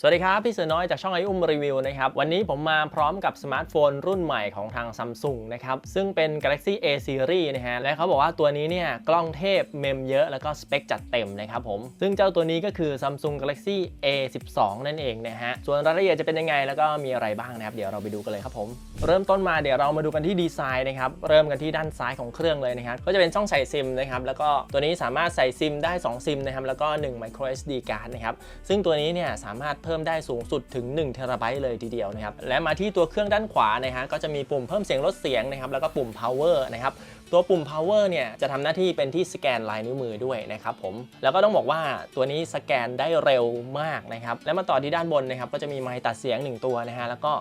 สวัสดีครับ พี่เสือน้อยจากช่องไออุ้มรีวิวนะครับ วันนี้ผมมาพร้อมกับสมาร์ทโฟนรุ่นใหม่ของทาง Samsung นะครับ ซึ่งเป็น Galaxy A Series นะฮะและเขาบอกว่าตัวนี้เนี่ย กล้องเทพเมมเยอะแล้วก็สเปคจัดเต็มนะครับผม ซึ่งเจ้าตัวนี้ก็คือ Samsung Galaxy A 12นั่นเองนะฮะ ส่วนรายละเอียดจะเป็นยังไงแล้วก็มีอะไรบ้างนะครับ เดี๋ยวเราไปดูกันเลยครับผม เริ่มต้นมาเดี๋ยวเรามาดูกันที่ดีไซน์นะครับเริ่มกันที่ด้านซ้ายของเครื่องเลยนะครับก็จะเป็นช่องใส่ซิมนะครับแล้วก็ตัวนี้สามารถใส่ซิมได้2ซิมนะครับแล้วก็1 micro SD card นะครับซึ่งตัวนี้เนี่ยสามารถเพิ่มได้สูงสุดถึง1เทราไบต์เลยทีเดียวนะครับและมาที่ตัวเครื่องด้านขวานะฮะก็จะมีปุ่มเพิ่มเสียงลดเสียงนะครับแล้วก็ปุ่ม power นะครับตัวปุ่ม power เนี่ยจะทำหน้าที่เป็นที่สแกนลายนิ้วมือด้วยนะครับผมแล้วก็ต้องบอกว่าตัวนี้สแกนได้เร็วมากนะครับและมาต่อที่ด้านบนนะครับก็จะมีไมค์ตัดเสียง 1 ตัวนะฮะแล้วก็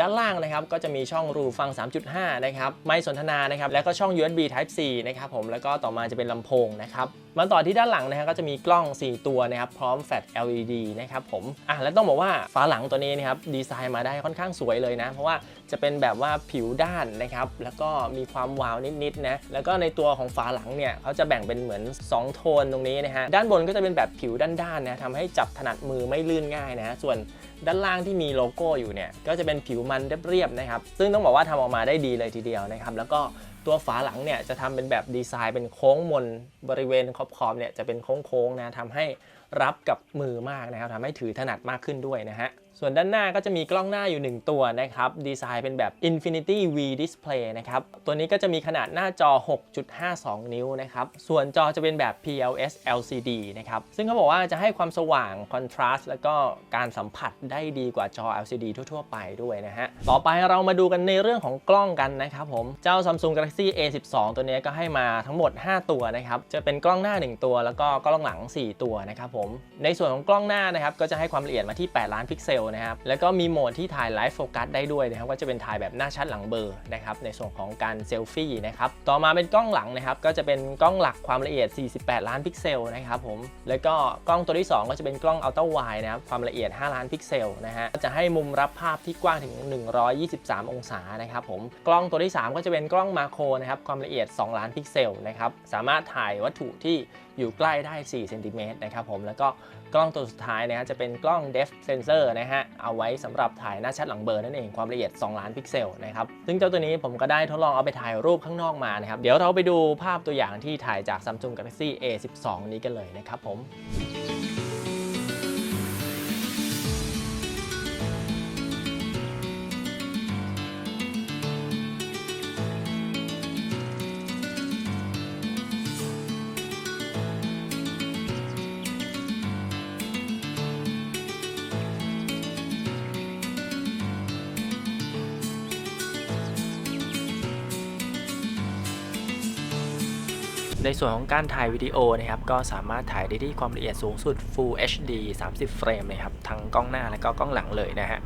ด้านล่างนะครับก็จะมีช่องรูฟัง 3.5 นะครับไมค์สนทนานะครับแล้วก็ช่อง USB Type C นะครับผมแล้วก็ต่อมาจะเป็นลำโพงนะครับมาต่อที่ด้านหลังนะฮะก็จะมีกล้อง 4 ตัวนะครับพร้อมแฟลช LED นะครับผมอะแล้วต้องบอกว่าฝาหลังตัวนี้นะครับดีไซน์มาได้ค่อนข้างสวยเลยนะ เพราะว่าจะเป็นแบบว่าผิวด้านนะครับแล้วก็มีความวาวนิดๆนะแล้วก็ในตัวของฝาหลังเนี่ยเขาจะแบ่งเป็นเหมือน 2 โทนตรงนี้นะฮะด้านบนก็จะเป็นแบบผิวด้านๆนะทำให้จับถนัดมือไม่ลื่นง่ายนะส่วน ด้านล่างที่มีโลโก้อยู่เนี่ยก็จะเป็นผิวมันเรียบๆนะครับ ซึ่งต้องบอกว่าทำออกมาได้ดีเลยทีเดียวนะครับแล้วก็ตัวฝาหลังเนี่ยจะทำเป็นแบบดีไซน์เป็นโค้งมนบริเวณขอบๆเนี่ยจะเป็นโค้งๆนะทำให้รับกับมือมากนะครับทำให้ถือถนัดมากขึ้นด้วยนะฮะ ส่วนด้านหน้าก็จะมีกล้องหน้าอยู่ 1 ตัวนะครับ ดีไซน์เป็นแบบ Infinity V Display นะครับ ตัวนี้ก็จะมีขนาดหน้าจอ 6.52 นิ้วนะครับ ส่วนจอจะเป็นแบบ PLS LCD นะครับ ซึ่งเขาบอกว่าจะให้ความสว่าง Contrast แล้วก็การสัมผัสได้ดีกว่าจอ LCD ทั่ว ๆ ไปด้วยนะฮะ ต่อไปเรามาดูกันในเรื่องของกล้องกันนะครับผม เจ้า Samsung Galaxy A12 ตัวนี้ก็ให้มาทั้งหมด 5 ตัวนะครับ จะเป็นกล้องหน้า 1 ตัวแล้วก็กล้องหลัง 4 ตัวนะครับผม ในส่วนของกล้องหน้านะครับก็จะให้ความละเอียดมาที่ 8 ล้านพิกเซลนะครับ แล้วก็มีโหมดที่ถ่ายไลฟ์โฟกัสได้ด้วยนะครับ ก็จะเป็นถ่ายแบบหน้าชัดหลังเบลอร์นะครับ ในส่วนของการเซลฟี่นะครับ ต่อมาเป็นกล้องหลังนะครับ ก็จะเป็นกล้องหลักความละเอียด 48 ล้านพิกเซลนะครับผม แล้วก็กล้องตัวที่ 2 ก็จะเป็นกล้องอัลตร้าไวนะครับ ความละเอียด 5 ล้านพิกเซลนะฮะ จะให้มุมรับภาพที่กว้างถึง 123 องศานะครับผม กล้องตัวที่ 3 ก็จะเป็นกล้องมาโครนะครับ ความละเอียด 2 ล้านพิกเซลนะครับ สามารถถ่ายวัตถุที่อยู่ใกล้ได้4เซนติเมตรนะครับผม แล้วก็ กล้องตัวสุดท้ายนะฮะจะเป็นกล้อง depth sensor นะฮะเอาไว้สำหรับถ่ายหน้าชัดหลังเบลอร์นั่นเองความละเอียด 2 ล้านพิกเซลนะครับซึ่งเจ้าตัวนี้ผมก็ได้ทดลองเอาไปถ่ายรูปข้างนอกมานะครับเดี๋ยวเราไปดูภาพตัวอย่างที่ถ่ายจาก Samsung Galaxy A12 นี้กันเลยนะครับผม ในส่วนของการถ่ายวิดีโอนะครับก็สามารถถ่ายได้ที่ความละเอียดสูงสุด Full HD 30 เฟรมนะครับทั้งกล้องหน้าและก็กล้องหลังเลยนะฮะ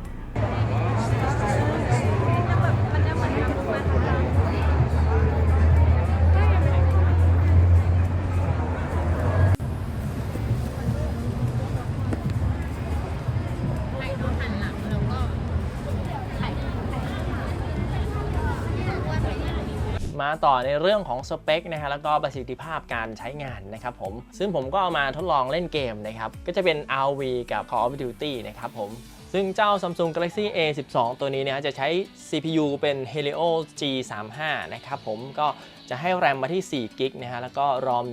มาต่อในเรื่องของสเปคนะฮะแล้วก็ประสิทธิภาพการใช้งานนะครับผมซึ่งผมก็เอามาทดลองเล่นเกมนะครับก็จะเป็น RV กับ Call of Duty นะครับผม ซึ่งเจ้า Samsung Galaxy A12 ตัวนี้เนี่ยจะใช้ CPU เป็น Helio G35 นะครับผมก็จะให้แรมมาที่4กิกนะฮะแล้วก็ ROM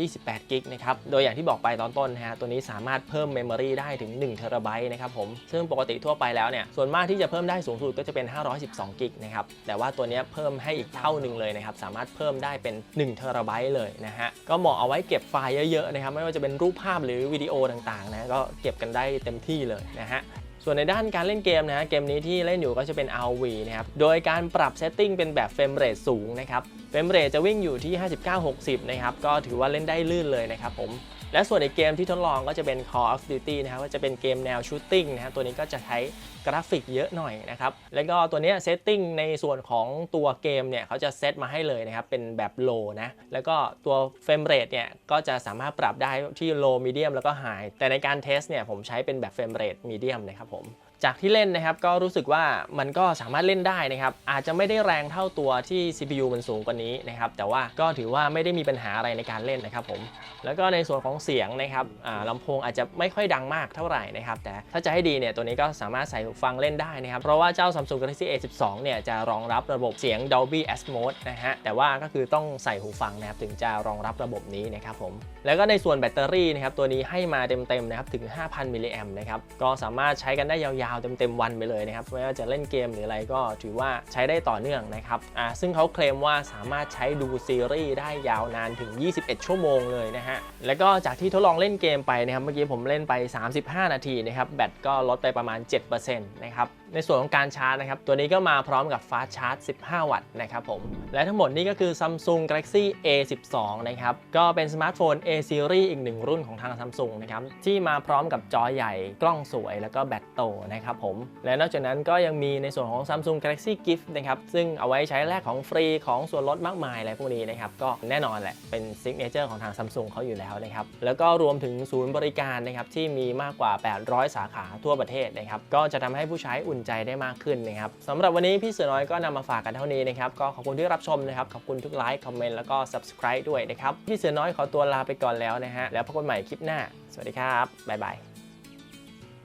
128กิกนะครับ โดยอย่างที่บอกไปตอนต้นนะฮะตัวนี้สามารถเพิ่มเมมโมรีได้ถึง1เทราไบต์นะครับผม ซึ่งปกติทั่วไปแล้วเนี่ย ส่วนมากที่จะเพิ่มได้สูงสุดก็จะเป็น 512กิกนะครับ แต่ว่าตัวนี้เพิ่มให้อีกเท่าหนึ่งเลยนะครับ สามารถเพิ่มได้เป็น1เทราไบต์เลยนะฮะ ก็เหมาะเอาไว้เก็บไฟล์เยอะๆนะครับ ไม่ว่าจะเป็นรูปภาพหรือวิดีโอต่างๆนะ ก็เก็บกันได้เต็มที่เลยนะฮะ ส่วนในด้านการเล่นเกมนะฮะเกมนี้ที่เล่นอยู่ก็จะเป็น RV นะครับ โดยการปรับเซตติ้งเป็นแบบเฟรมเรทสูงนะครับ เฟรมเรทจะวิ่งอยู่ที่ 59-60 นะครับ ก็ถือว่าเล่นได้ลื่นเลยนะครับผม และส่วนในเกมที่ทดลองก็จะเป็น Call of Duty นะครับก็จะเป็นเกมแนวชูตติ้งนะฮะตัวนี้ก็จะใช้กราฟิกเยอะหน่อยนะครับแล้วก็ตัวนี้เซตติ้งในส่วนของตัวเกมเนี่ยเขาจะเซตมาให้เลยนะครับเป็นแบบโลนะแล้วก็ตัวเฟรมเรทเนี่ยก็จะสามารถปรับได้ที่โลมีเดียมแล้วก็ไฮแต่ในการเทสเนี่ยผมใช้เป็นแบบเฟรมเรทมีเดียมนะครับผม จากที่เล่นนะครับก็รู้สึกว่ามันก็สามารถเล่นได้นะครับอาจจะไม่ได้แรงเท่าตัวที่ CPU มันสูงกว่านี้นะครับแต่ว่าก็ถือว่าไม่ได้มีปัญหาอะไรในการเล่นนะครับผมแล้วก็ในส่วนของเสียงนะครับลำโพงอาจจะไม่ค่อยดังมากเท่าไหร่นะครับแต่ถ้าจะให้ดีเนี่ยตัวนี้ก็สามารถใส่หูฟังเล่นได้นะครับเพราะว่าเจ้า Samsung Galaxy A12 เนี่ยจะรองรับระบบเสียง Dolby Atmos นะฮะแต่ว่าก็คือต้องใส่หูฟังนะครับถึงจะรองรับระบบนี้นะครับผมแล้วก็ในส่วนแบตเตอรี่นะครับตัวนี้ให้มาเต็มๆนะครับถึง 5,000มิลลิแอมนะครับก็สามารถใช้กันได้ยาวๆเต็มๆวันไปเลยนะครับไม่ว่าจะเล่นเกมหรืออะไรก็ถือว่าใช้ได้ต่อเนื่องนะครับอ่าซึ่งเขาเคลมว่าสามารถใช้ดูซีรีส์ได้ยาวนานถึง 21 ชั่วโมงเลยนะฮะแล้วก็จากที่ทดลองเล่นเกมไปนะครับเมื่อกี้ผมเล่นไป 35 นาทีนะครับแบตก็ลดไปประมาณ 7%นะครับ ในส่วนของการชาร์จนะครับ ตัวนี้ก็มาพร้อมกับฟ้าชาร์จ 15 วัตต์นะครับผม และทั้งหมดนี้ก็คือ Samsung Galaxy A12 นะครับ ก็เป็นสมาร์ทโฟน A series อีกหนึ่งรุ่นของทาง Samsung นะครับ ที่มาพร้อมกับจอใหญ่ กล้องสวย แล้วก็แบตโตนะครับผม และนอกจากนั้นก็ยังมีในส่วนของ Samsung Galaxy Gift นะครับ ซึ่งเอาไว้ใช้แลกของฟรีของส่วนลดมากมายอะไรพวกนี้นะครับ ก็แน่นอนแหละ เป็นซิกเนเจอร์ของทาง Samsung เขาอยู่แล้วนะครับ แล้วก็รวมถึงศูนย์บริการนะครับที่มีมากกว่า 800 สาขาทั่วประเทศนะครับ ก็จะทำให้ผู้ใช้อุ่นใจได้มากขึ้นนะครับสำหรับวันนี้พี่เสือน้อยก็นำมาฝากกันเท่านี้นะครับก็ขอบคุณที่รับชมนะครับขอบคุณทุกไลค์คอมเมนต์แล้วก็ subscribe ด้วยนะครับพี่เสือน้อยขอตัวลาไปก่อนแล้วนะฮะแล้วพบกันใหม่คลิปหน้า สวัสดีครับบ๊ายบาย